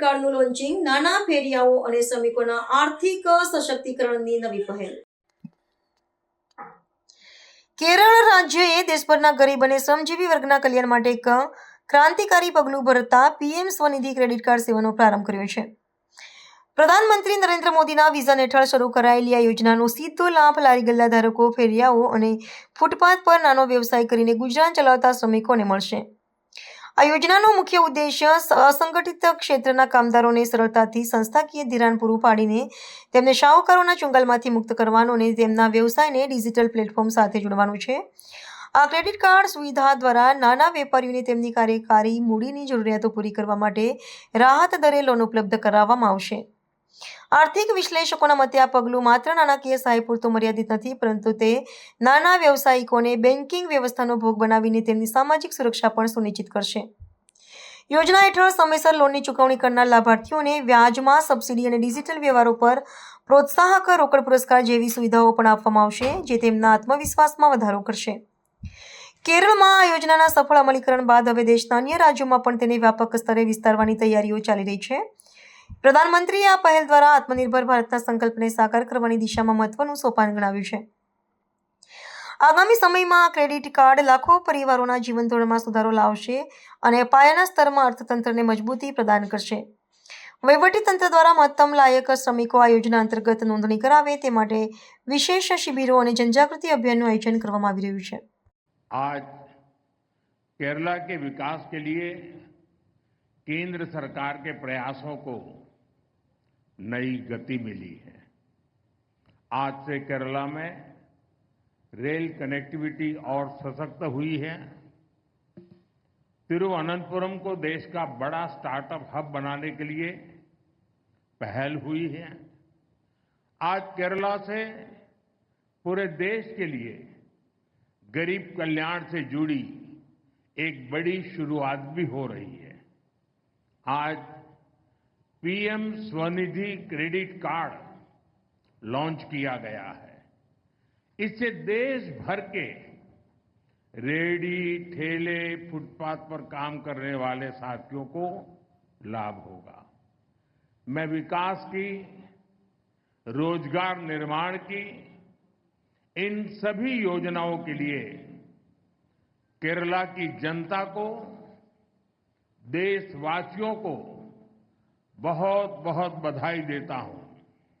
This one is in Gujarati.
કાર્ડનું લોન્ચિંગ, નાના ફેરિયાઓ અને શ્રમિકોના આર્થિક સશક્તિકરણની નવી પહેલ. કેરળ રાજ્યએ દેશભરના ગરીબ અને શ્રમજીવી વર્ગના કલ્યાણ માટે એક ક્રાંતિકારી પગલું ભરતા પીએમ સ્વનિધિ ક્રેડિટ કાર્ડ સેવાનો પ્રારંભ કર્યો છે. પ્રધાનમંત્રી નરેન્દ્ર મોદીના વિઝન હેઠળ શરૂ કરાયેલી આ યોજનાનો સીધો લાભ લારી ગલ્લા ધારકો, ફેરિયાઓ અને ફૂટપાથ પર નાનો વ્યવસાય કરીને ગુજરાન ચલાવતા શ્રમિકોને મળશે. આ યોજનાનો મુખ્ય ઉદ્દેશ્ય અસંગઠિત ક્ષેત્રના કામદારોને સરળતાથી સંસ્થાકીય ધિરાણ પૂરું પાડીને તેમને શાહુકારોના ચુંગાલમાંથી મુક્ત કરવાનો અને તેમના વ્યવસાયને ડિજિટલ પ્લેટફોર્મ સાથે જોડવાનું છે. આ ક્રેડિટ કાર્ડ સુવિધા દ્વારા નાના વેપારીઓને તેમની કાર્યકારી મૂડીની જરૂરિયાતો પૂરી કરવા માટે રાહત દરે લોન ઉપલબ્ધ કરાવવામાં આવશે. આર્થિક વિશ્લેષકોના મતે આ પગલું માત્ર નાણાકીય સહાય પૂરતું મર્યાદિત નથી, પરંતુ તે નાના વ્યવસાયિકોને બેન્કિંગ વ્યવસ્થાનો ભોગ બનાવીને તેમની સામાજિક સુરક્ષા પણ સુનિશ્ચિત કરશે. યોજના હેઠળ સમયસર લોનની ચૂકવણી કરનાર લાભાર્થીઓને વ્યાજમાં સબસિડી અને ડિજિટલ વ્યવહારો પર પ્રોત્સાહક રોકડ પુરસ્કાર જેવી સુવિધાઓ પણ આપવામાં આવશે, જે તેમના આત્મવિશ્વાસમાં વધારો કરશે. કેરળમાં આ યોજનાના સફળ અમલીકરણ બાદ હવે દેશના અન્ય રાજ્યોમાં પણ તેને વ્યાપક સ્તરે વિસ્તારવાની તૈયારીઓ ચાલી રહી છે. પ્રધાનમંત્રીએ આ પહેલ દ્વારા આત્મનિર્ભર ભારતના સંકલ્પને સાકાર કરવાની દિશામાં મહત્વનું સોપાન ગણાવ્યું છે આગામી સમયમાં આ ક્રેડિટ કાર્ડ લાખો પરિવારોના જીવન ધોરણમાં સુધારો લાવશે અને પાયાના સ્તરમાં અર્થતંત્રને મજબૂતી પ્રદાન કરશે વહીવટીતંત્ર દ્વારા મહત્તમ લાયક શ્રમિકો આ યોજના અંતર્ગત નોંધણી કરાવે તે માટે વિશેષ શિબિરો અને જનજાગૃતિ અભિયાનનું આયોજન કરવામાં આવી રહ્યું છે आज केरला के विकास के लिए केंद्र सरकार के प्रयासों को नई गति मिली है। आज से केरला में रेल कनेक्टिविटी और सशक्त हुई है। तिरुवनंतपुरम को देश का बड़ा स्टार्टअप हब बनाने के लिए पहल हुई है। आज केरला से पूरे देश के लिए गरीब कल्याण से जुड़ी एक बड़ी शुरुआत भी हो रही है। आज PM Svanidhi credit card launch किया गया है। इससे देश भर के रेडी, ठेले, फुटपाथ पर काम करने वाले साथियों को लाभ होगा। मैं विकास की, रोज़गार निर्माण की, इन सभी योजनाओं के लिए केरला की जनता को, देशवासियों को बहुत बहुत बधाई देता हूं